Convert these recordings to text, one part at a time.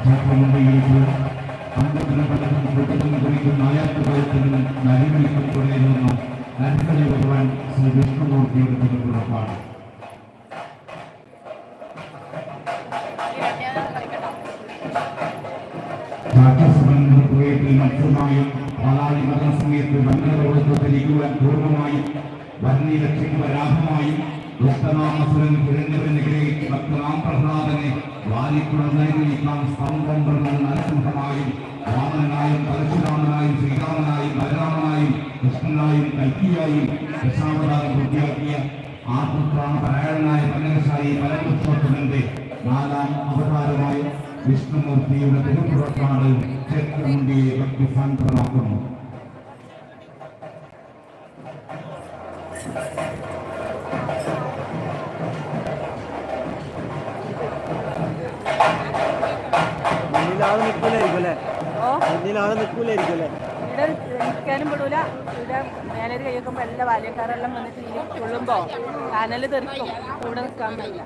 ക്ഷേത്രമുറിയിലേക്ക് അമ്പലത്തിനും പലതും കൂട്ടത്തിനും കുറിക്കും നായാട്ടുകാലത്തിനും നരിമണിക്കും തുടരുന്ന നന്മണി ഭഗവാൻ ശ്രീ വിഷ്ണുമൂർത്തിയുടെ തിരുപ്പുറപ്പാണ് രാജ്യസഭയിൽ മത്സരമായും പാലാഴി മരണസമയത്ത് വന്യതോടൊത്ത് ധരിക്കുവാൻ പൂർണമായും വന്യ വരാഹമായും ദുഷ്ടനാമസുരൻ തിരഞ്ഞവനെതിരെ ഭക്തനാം പ്രഹ്ലാദനെ വാലിക്കുളന്നരിക്കാൻ സ്തംഭം പറഞ്ഞ നരസിംഹമായും രാമനായും പരശുരാമനായും ശ്രീരാമനായും ബലരാമനായും കൃഷ്ണനായും കൽക്കിയായും ദശാവതാരം പൂർത്തിയാക്കിയ ആത്മപ്രാണ പരായണനായ പന്നകശായി പരമപുരുഷോത്തമന്റെ നാലാം അവതാരമായ വിഷ്ണുമൂർത്തിയുടെ തിരുപ്പുറത്താണ് ക്ഷേത്രമുണ്ടിയെ ഭക്തി സാന്ദ്രമാക്കുന്നു മുന്നിലാൾ നിൽക്കൂലായിരിക്കും അല്ലേ? ഓ. മുന്നിലാൾ നിൽക്കൂലായിരിക്കും അല്ലേ? ഇവിടെ നിൽക്കാനും പെടൂല. ഇവിടെ മേലൊരു കഴിക്കുമ്പോൾ എല്ലാ ബാല്യക്കാരെല്ലാം വന്നിട്ട് ഈ കൊള്ളുമ്പോൾ കാനൽ തെറിക്കും. ഇവിടെ നിൽക്കാൻ പറ്റില്ല.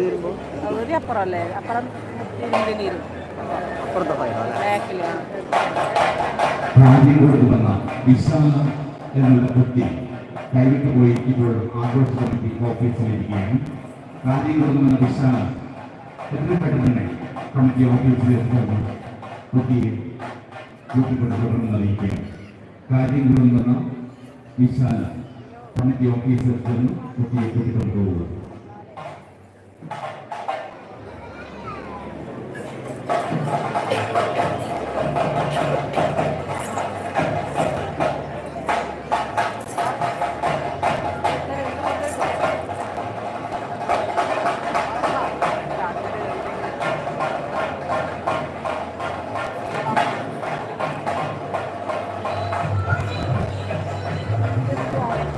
വരുമ്പോൾ അവർ അപ്പുറം അല്ലേ? എന്നുള്ള കുട്ടി കൈവിട്ട് പോയി ഇപ്പോൾ ആഘോഷ കമ്മിറ്റി ഓഫീസിലിരിക്കുകയാണ് രാജ്യങ്ങൾക്ക് വന്ന വിശാല എത്രയും പെട്ടെന്ന് കമ്മിറ്റി ഓഫീസിൽ എത്തുന്നു കുട്ടിയെ കൂട്ടിക്കൊണ്ടുപോകണമെന്ന് അറിയിക്കുകയാണ് കാര്യങ്ങളിൽ വിശാല കമ്മിറ്റി ഓഫീസിൽ ചെന്ന് കുട്ടിയെ കൂട്ടിക്കൊണ്ടുപോകുക ആ